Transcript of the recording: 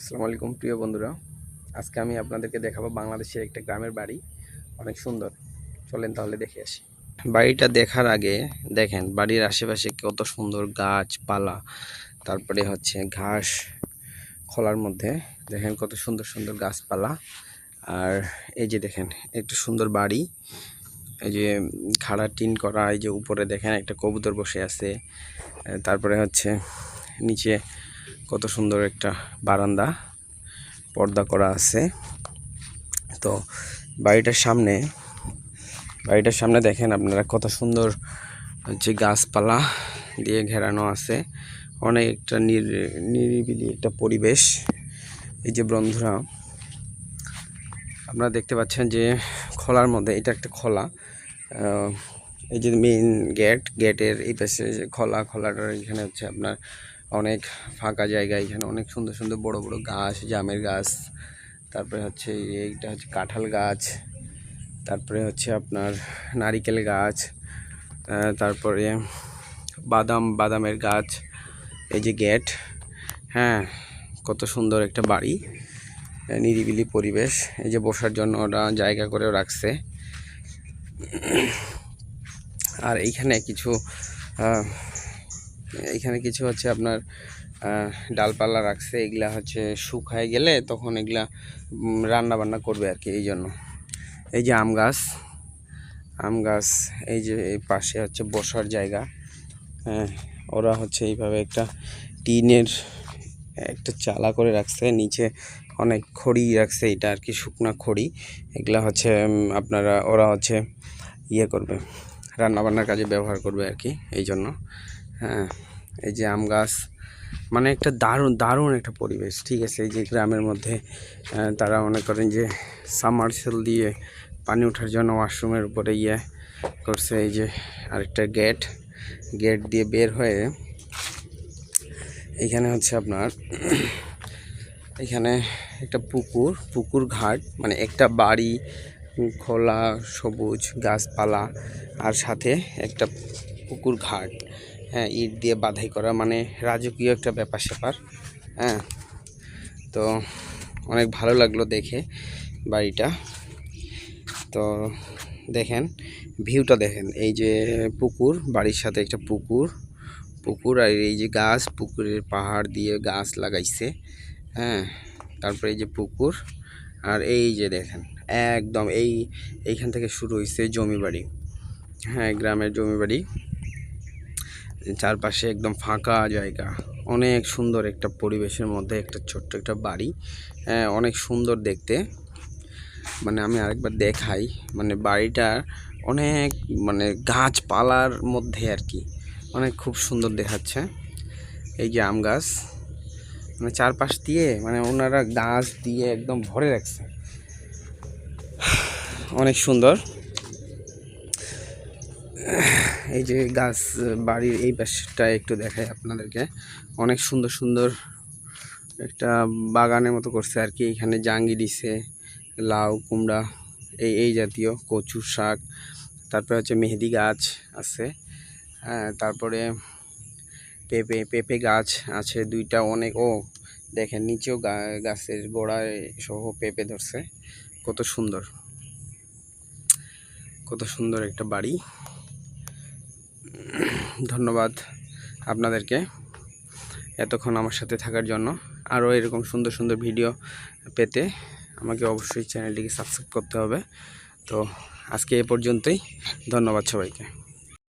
আসসালামু আলাইকুম, প্রিয় বন্ধুরা। আজকে আমি আপনাদেরকে দেখাবো বাংলাদেশের একটা গ্রামের বাড়ি। অনেক সুন্দর। চলেন তাহলে দেখে আসি। বাড়িটা দেখার আগে দেখেন, বাড়ির আশেপাশে কত সুন্দর গাছপালা, তারপরে হচ্ছে ঘাস খোলার মধ্যে। দেখেন কত সুন্দর সুন্দর গাছপালা। আর এই যে দেখেন, একটু সুন্দর বাড়ি। এই যে খাড়া টিন করা, এই যে উপরে দেখেন একটা কবুতর বসে আছে। তারপরে হচ্ছে নিচে কত সুন্দর একটা বারান্দা পর্দা করা আছে। তো বাড়িটার সামনে বাড়িটার সামনে দেখেন আপনারা কত সুন্দর হচ্ছে গাছপালা দিয়ে ঘেরানো আছে। অনেক একটা নির- নিরিবিলি একটা পরিবেশ। এই যে বন্ধুরা, আপনারা দেখতে পাচ্ছেন যে খোলার মধ্যে, এটা একটা খোলা এই যে মেইন গেট গেটের এই পাশে যে খোলা খোলাটার এখানে হচ্ছে আপনার অনেক ফাঁকা জায়গা, এখানে অনেক সুন্দর সুন্দর বড় বড় গাছ, জামের গাছ, তারপরে হচ্ছে এইটা হচ্ছে কাঁঠাল গাছ, তারপরে হচ্ছে আপনার নারিকেল গাছ তারপরে বাদাম, বাদামের গাছ, এই যে গেট হ্যাঁ কত সুন্দর একটা বাড়ি, নিরিবিলি পরিবেশ, এই যে বসার জন্য ওরা জায়গা করেও রাখছে। আর এইখানে কিছু আহ, এইখানে কিছু হচ্ছে আপনার ডালপালা রাখছে এগুলা হচ্ছে শুকায় গেলে তখন এগুলা রান্না বান্না করবে আর কি এই জন্য। এই যে আম গাছ আম গাছ এই যে এই পাশে হচ্ছে বসার জায়গা। হ্যাঁ ওরা হচ্ছে এইভাবে একটা টিনের একটা চালা করে রাখছে নিচে অনেক খড়ি রাখছে এটা আর কি শুকনা খড়ি। এগুলা হচ্ছে আপনারা ওরা হচ্ছে ইয়ে করবে রান্নাবান্নার কাজে ব্যবহার করবে আর কি এই জন্য। হ্যাঁ এই যে আম গাছ মানে একটা দারুণ দারুণ একটা পরিবেশ, ঠিক আছে? এই যে গ্রামের মধ্যে তারা মনে করেন যে সামারসেল দিয়ে পানি ওঠার জন্য ওয়াশরুমের উপরে ইয়ে করছে, এই যে আরেকটা গেট গেট দিয়ে বের হয়ে এখানে হচ্ছে আপনার, এখানে একটা পুকুর পুকুর ঘাট মানে একটা বাড়ি, খোলা, সবুজ গাছপালা, আর সাথে একটা পুকুর ঘাট। হ্যাঁ ইট দিয়ে বাধাই করা মানে রাজকীয় একটা ব্যাপার স্যাপার হ্যাঁ। তো অনেক ভালো লাগল দেখে বাড়িটা। তো দেখেন, ভিউটা দেখেন, এই যে পুকুর, বাড়ির সাথে একটা পুকুর পুকুর আর এই যে গাছ, পুকুরের পাহাড় দিয়ে গাছ লাগাইছে হ্যাঁ। তারপরে এই যে পুকুর আর এই যে দেখেন, একদম এই, এইখান থেকে শুরু হয়েছে জমি বাড়ি হ্যাঁ গ্রামের জমি বাড়ি। চারপাশে একদম ফাঁকা জায়গা। অনেক সুন্দর একটা পরিবেশের মধ্যে একটা ছোট্ট একটা বাড়ি। হ্যাঁ অনেক সুন্দর দেখতে। মানে আমি আরেকবার দেখাই। মানে বাড়িটা অনেক মানে গাছপালার মধ্যে আর কি। অনেক খুব সুন্দর দেখাচ্ছে। এই যে আম গাছ। মানে চারপাশ দিয়ে মানে ওনারা গাছ দিয়ে একদম ভরে রাখছে। অনেক সুন্দর। এই যে গাছ, বাড়ির এই পাশটা একটু দেখাই আপনাদেরকে। অনেক সুন্দর সুন্দর একটা বাগানের মতো করছে আর কি। এখানে জাঙ্গি দিছে, লাউ, কুমড়া, এই এই জাতীয় কচু শাক, তারপরে হচ্ছে মেহেদি গাছ আছে। হ্যাঁ তারপরে পেঁপে পেঁপে গাছ আছে দুইটা অনেক। ও, দেখেন নিচেও গাছের গোড়ায় সহ পেঁপে ধরছে। কত সুন্দর কত সুন্দর একটা বাড়ি। ধন্যবাদ আপনাদেরকে এতক্ষণ আমার সাথে থাকার জন্য। আরও এরকম সুন্দর সুন্দর ভিডিও পেতে আমাকে অবশ্যই চ্যানেলটিকে সাবস্ক্রাইব করতে হবে। তো আজকে এ পর্যন্তই। ধন্যবাদ সবাইকে।